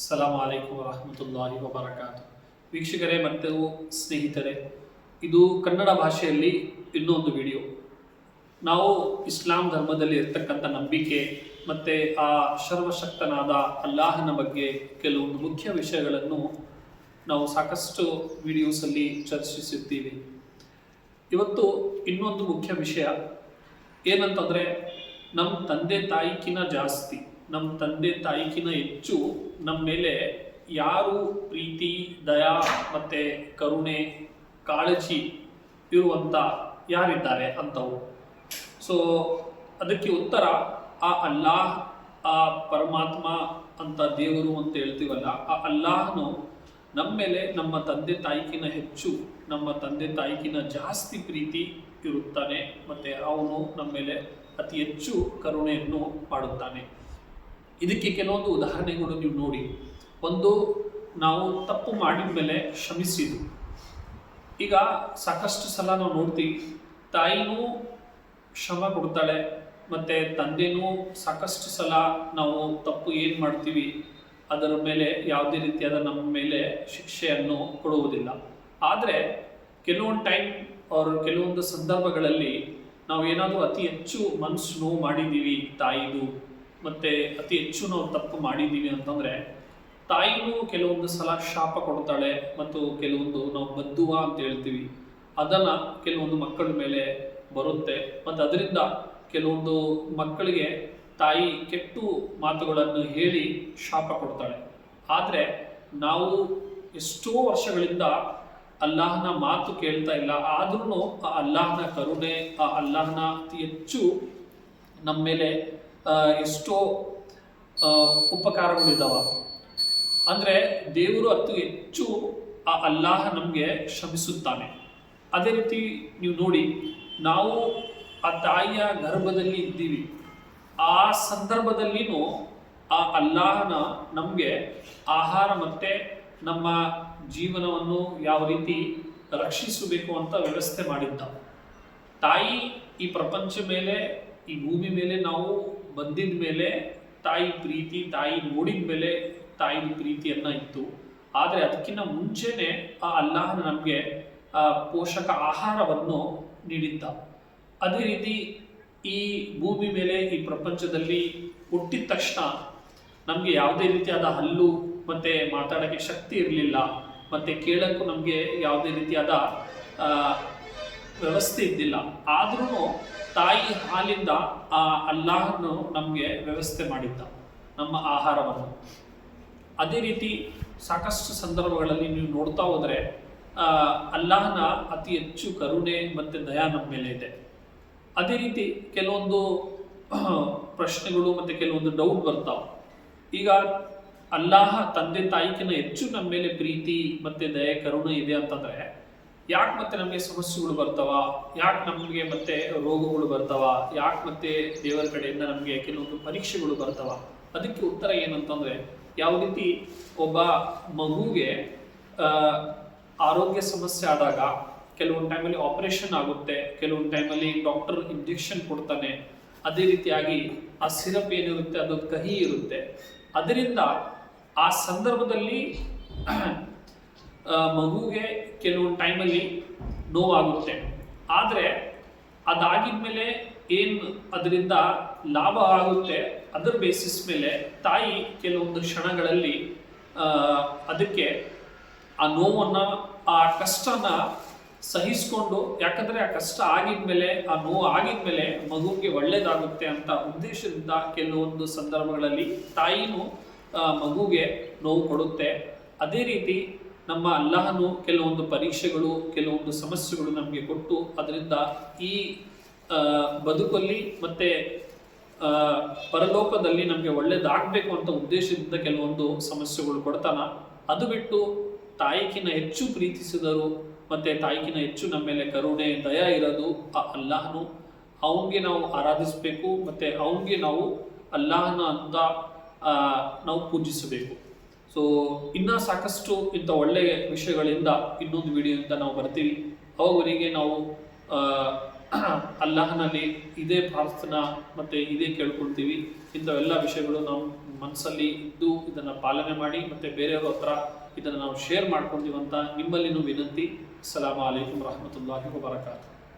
ಸಲಾಂ ಅಲೈಕು ವರಹಮತುಲ್ಲಾಹಿ ವಬರಕಾತು ವೀಕ್ಷಕರೇ ಮತ್ತು ಸ್ನೇಹಿತರೆ, ಇದು ಕನ್ನಡ ಭಾಷೆಯಲ್ಲಿ ಇನ್ನೊಂದು ವಿಡಿಯೋ ನಾವು ಇಸ್ಲಾಂ ಧರ್ಮದಲ್ಲಿ ಇರ್ತಕ್ಕಂಥ ನಂಬಿಕೆ ಮತ್ತು ಆ ಸರ್ವಶಕ್ತನಾದ ಅಲ್ಲಾಹನ ಬಗ್ಗೆ ಕೆಲವೊಂದು ಮುಖ್ಯ ವಿಷಯಗಳನ್ನು ನಾವು ಸಾಕಷ್ಟು ವಿಡಿಯೋಸಲ್ಲಿ ಚರ್ಚಿಸುತ್ತೀವಿ ಇವತ್ತು ಇನ್ನೊಂದು ಮುಖ್ಯ ವಿಷಯ ಏನಂತಂದರೆ ನಮ್ಮ ತಂದೆ ತಾಯಿಕಿನ ಜಾಸ್ತಿ. ನಮ್ಮ ತಂದೆ ತಾಯಿಕಿನ ಹೆಚ್ಚು ನಮ್ಮ ಮೇಲೆ ಯಾರು ಪ್ರೀತಿ, ದಯಾ ಮತ್ತು ಕರುಣೆ, ಕಾಳಜಿ ಇರುವಂಥ ಯಾರಿದ್ದಾರೆ ಅಂಥವು ಸೊ ಅದಕ್ಕೆ ಉತ್ತರ ಆ ಅಲ್ಲಾಹ್, ಆ ಪರಮಾತ್ಮ ಅಂತ ದೇವರು ಅಂತ ಹೇಳ್ತೀವಲ್ಲ, ಆ ಅಲ್ಲಾಹನು ನಮ್ಮ ಮೇಲೆ ನಮ್ಮ ತಂದೆ ತಾಯಿಕಿನ ಹೆಚ್ಚು, ನಮ್ಮ ತಂದೆ ತಾಯಿಕಿನ ಜಾಸ್ತಿ ಪ್ರೀತಿ ಇರುತ್ತಾನೆ ಮತ್ತು ಅವನು ನಮ್ಮ ಮೇಲೆ ಅತಿ ಹೆಚ್ಚು ಕರುಣೆಯನ್ನು ಮಾಡುತ್ತಾನೆ. ಇದಕ್ಕೆ ಕೆಲವೊಂದು ಉದಾಹರಣೆಗಳು ನೀವು ನೋಡಿ. ಒಂದು, ನಾವು ತಪ್ಪು ಮಾಡಿದ ಮೇಲೆ ಶ್ರಮಿಸಿದ್ದು ಈಗ ಸಾಕಷ್ಟು ಸಲ ನಾವು ನೋಡ್ತೀವಿ, ತಾಯಿನೂ ಶ್ರಮ ಕೊಡ್ತಾಳೆ, ಮತ್ತು ತಂದೆನೂ ಸಾಕಷ್ಟು ಸಲ ನಾವು ತಪ್ಪು ಏನು ಮಾಡ್ತೀವಿ, ಅದರ ಮೇಲೆ ಯಾವುದೇ ರೀತಿಯಾದ ನಮ್ಮ ಮೇಲೆ ಶಿಕ್ಷೆಯನ್ನು ಕೊಡುವುದಿಲ್ಲ. ಆದರೆ, ಕೆಲವೊಂದು ಟೈಮ್ ಅವ್ರ ಕೆಲವೊಂದು ಸಂದರ್ಭಗಳಲ್ಲಿ ನಾವು ಏನಾದರೂ ಅತಿ ಹೆಚ್ಚು ಮನಸ್ಸು ನೋವು ಮಾಡಿದ್ದೀವಿ ತಾಯಿದು. ಮತ್ತು ಅತಿ ಹೆಚ್ಚು ನಾವು ತಪ್ಪು ಮಾಡಿದ್ದೀವಿ ಅಂತಂದರೆ ತಾಯಿನೂ ಕೆಲವೊಂದು ಸಲ ಶಾಪ ಕೊಡ್ತಾಳೆ ಮತ್ತು ಕೆಲವೊಂದು ನಾವು ಬದ್ದುವ ಅಂತ ಹೇಳ್ತೀವಿ. ಅದನ್ನು ಕೆಲವೊಂದು ಮಕ್ಕಳ ಮೇಲೆ ಬರುತ್ತೆ. ಮತ್ತು ಅದರಿಂದ ಕೆಲವೊಂದು ಮಕ್ಕಳಿಗೆ ತಾಯಿ ಕೆಟ್ಟು ಮಾತುಗಳನ್ನು ಹೇಳಿ ಶಾಪ ಕೊಡ್ತಾಳೆ. ಆದರೆ ನಾವು ಎಷ್ಟೋ ವರ್ಷಗಳಿಂದ ಅಲ್ಲಾಹನ ಮಾತು ಕೇಳ್ತಾ ಇಲ್ಲ. ಆದ್ರೂ ಆ ಅಲ್ಲಾಹನ ಕರುಣೆ, ಆ ಅಲ್ಲಾಹನ ಅತಿ ಹೆಚ್ಚು ನಮ್ಮ ಮೇಲೆ ಎಷ್ಟೋ ಉಪಕಾರಗಳಿದ್ದಾವೆ ಅಂದರೆ ದೇವರು ಅತಿ ಹೆಚ್ಚು ಆ ಅಲ್ಲಾಹ ನಮಗೆ ಶ್ರಮಿಸುತ್ತಾನೆ. ಅದೇ ರೀತಿ ನೀವು ನೋಡಿ, ನಾವು ಆ ತಾಯಿಯ ಗರ್ಭದಲ್ಲಿ ಇದ್ದೀವಿ. ಆ ಸಂದರ್ಭದಲ್ಲಿನೂ ಆ ಅಲ್ಲಾಹನ ನಮಗೆ ಆಹಾರ ಮತ್ತು ನಮ್ಮ ಜೀವನವನ್ನು ಯಾವ ರೀತಿ ರಕ್ಷಿಸಬೇಕು ಅಂತ ವ್ಯವಸ್ಥೆ ಮಾಡಿದ್ದ. ತಾಯಿ ಈ ಪ್ರಪಂಚ ಮೇಲೆ, ಈ ಭೂಮಿ ಮೇಲೆ ನಾವು ಬಂದಿದ ಮೇಲೆ ತಾಯಿ ಪ್ರೀತಿ, ತಾಯಿ ನೋಡಿದ ಮೇಲೆ ತಾಯಿ ಪ್ರೀತಿಯನ್ನ ಇತ್ತು. ಆದರೆ ಅದಕ್ಕಿಂತ ಮುಂಚೆನೆ ಆ ಅಲ್ಲಾಹನ ನಮಗೆ ಪೋಷಕ ಆಹಾರವನ್ನು ನೀಡಿದ್ದ. ಅದೇ ರೀತಿ ಈ ಭೂಮಿ ಮೇಲೆ ಈ ಪ್ರಪಂಚದಲ್ಲಿ ಹುಟ್ಟಿದ ತಕ್ಷಣ ನಮಗೆ ಯಾವುದೇ ರೀತಿಯಾದ ಹಲ್ಲು ಮತ್ತೆ ಮಾತಾಡೋಕ್ಕೆ ಶಕ್ತಿ ಇರಲಿಲ್ಲ, ಮತ್ತೆ ಕೇಳೋಕ್ಕೂ ನಮಗೆ ಯಾವುದೇ ರೀತಿಯಾದ ವ್ಯವಸ್ಥೆ ಇದ್ದಿಲ್ಲ. ಆದ್ರೂ ತಾಯಿ ಹಾಲಿಂದ ಆ ಅಲ್ಲಾಹನು ನಮಗೆ ವ್ಯವಸ್ಥೆ ಮಾಡಿದ್ದ, ನಮ್ಮ ಆಹಾರವನ್ನು. ಅದೇ ರೀತಿ ಸಾಕಷ್ಟು ಸಂದರ್ಭಗಳಲ್ಲಿ ನೀವು ನೋಡ್ತಾ ಹೋದರೆ ಅಲ್ಲಾಹನ ಅತಿ ಹೆಚ್ಚು ಕರುಣೆ ಮತ್ತು ದಯಾ ನಮ್ಮ ಮೇಲೆ ಇದೆ. ಅದೇ ರೀತಿ ಕೆಲವೊಂದು ಪ್ರಶ್ನೆಗಳು ಮತ್ತು ಕೆಲವೊಂದು ಡೌಟ್ ಬರ್ತಾವೆ. ಈಗ ಅಲ್ಲಾಹ ತಂದೆ ತಾಯಿಕಿನ ಹೆಚ್ಚು ನಮ್ಮ ಮೇಲೆ ಪ್ರೀತಿ ಮತ್ತು ದಯೆ, ಕರುಣೆ ಇದೆ ಅಂತಂದರೆ ಯಾಕೆ ಮತ್ತೆ ನಮಗೆ ಸಮಸ್ಯೆಗಳು ಬರ್ತಾವ? ಯಾಕೆ ನಮಗೆ ಮತ್ತೆ ರೋಗಗಳು ಬರ್ತಾವ? ಯಾಕೆ ಮತ್ತೆ ದೇವರ ಕಡೆಯಿಂದ ನಮಗೆ ಕೆಲವೊಂದು ಪರೀಕ್ಷೆಗಳು ಬರ್ತಾವ? ಅದಕ್ಕೆ ಉತ್ತರ ಏನಂತಂದ್ರೆ, ಯಾವ ರೀತಿ ಒಬ್ಬ ಮಗುಗೆ ಆರೋಗ್ಯ ಸಮಸ್ಯೆ ಆದಾಗ, ಕೆಲವೊಂದು ಟೈಮಲ್ಲಿ ಆಪರೇಷನ್ ಆಗುತ್ತೆ, ಕೆಲವೊಂದು ಟೈಮಲ್ಲಿ ಡಾಕ್ಟರ್ ಇಂಜೆಕ್ಷನ್ ಕೊಡ್ತಾನೆ, ಅದೇ ರೀತಿಯಾಗಿ ಆ ಸಿರಪ್ ಏನಿರುತ್ತೆ ಅದು ಕಹಿ ಇರುತ್ತೆ. ಅದರಿಂದ ಆ ಸಂದರ್ಭದಲ್ಲಿ ಮಗುಗೆ ಕೆಲವೊಂದು ಟೈಮಲ್ಲಿ ನೋವಾಗುತ್ತೆ. ಆದರೆ ಅದಾಗಿದ್ಮೇಲೆ ಏನು ಅದರಿಂದ ಲಾಭ ಆಗುತ್ತೆ? ಅದರ ಬೇಸಿಸ್ ಮೇಲೆ ತಾಯಿ ಕೆಲವೊಂದು ಕ್ಷಣಗಳಲ್ಲಿ ಅದಕ್ಕೆ ಆ ನೋವನ್ನು, ಆ ಕಷ್ಟನ ಸಹಿಸ್ಕೊಂಡು, ಯಾಕಂದ್ರೆ ಆ ಕಷ್ಟ ಆಗಿದ್ಮೇಲೆ ಆ ನೋವು ಆಗಿದ್ಮೇಲೆ ಮಗುವಿಗೆ ಒಳ್ಳೇದಾಗುತ್ತೆ ಅಂತ ಉದ್ದೇಶದಿಂದ ಕೆಲವೊಂದು ಸಂದರ್ಭಗಳಲ್ಲಿ ತಾಯಿನೂ ಮಗುಗೆ ನೋವು ಕೊಡುತ್ತೆ. ಅದೇ ರೀತಿ ನಮ್ಮ ಅಲ್ಲಾಹನು ಕೆಲವೊಂದು ಪರೀಕ್ಷೆಗಳು, ಕೆಲವೊಂದು ಸಮಸ್ಯೆಗಳು ನಮಗೆ ಕೊಟ್ಟು ಅದರಿಂದ ಈ ಬದುಕಲ್ಲಿ ಮತ್ತೆ ಪರಲೋಕದಲ್ಲಿ ನಮಗೆ ಒಳ್ಳೇದಾಗಬೇಕು ಅಂತ ಉದ್ದೇಶದಿಂದ ಕೆಲವೊಂದು ಸಮಸ್ಯೆಗಳು ಕೊಡ್ತಾನ. ಅದು ಬಿಟ್ಟು ತಾಯಿಕಿನ ಹೆಚ್ಚು ಪ್ರೀತಿಸಿದರು ಮತ್ತೆ ತಾಯಿಕಿನ ಹೆಚ್ಚು ನಮ್ಮ ಮೇಲೆ ಕರುಣೆ, ದಯ ಇರೋದು ಆ ಅಲ್ಲಾಹನು. ಅವನಿಗೆ ನಾವು ಆರಾಧಿಸಬೇಕು, ಮತ್ತೆ ಅವನಿಗೆ ನಾವು ಅಲ್ಲಾಹನ ಅಂತ ನಾವು ಪೂಜಿಸಬೇಕು. ಸೊ ಇನ್ನೂ ಸಾಕಷ್ಟು ಇಂಥ ಒಳ್ಳೆಯ ವಿಷಯಗಳಿಂದ ಇನ್ನೊಂದು ವಿಡಿಯೋದಿಂದ ನಾವು ಬರ್ತೀವಿ. ಅವರಿಗೆ ನಾವು ಅಲ್ಲಾಹನಲ್ಲಿ ಇದೇ ಪ್ರಾರ್ಥನಾ ಮತ್ತೆ ಇದೇ ಕೇಳ್ಕೊಳ್ತೀವಿ. ಇಂಥವೆಲ್ಲ ವಿಷಯಗಳು ನಾವು ಮನಸ್ಸಲ್ಲಿ ಇದ್ದು ಇದನ್ನು ಪಾಲನೆ ಮಾಡಿ ಮತ್ತು ಬೇರೆಯವ್ರ ಹತ್ರ ಇದನ್ನು ನಾವು ಶೇರ್ ಮಾಡ್ಕೊಂಡಿವಂತ ನಿಮ್ಮಲ್ಲಿನೂ ವಿನಂತಿ. ಅಸ್ಸಲಾಮು ಅಲೈಕುಮ್ ರಹಮತುಲ್ಲಾಹಿ ವಬರಕಾತು.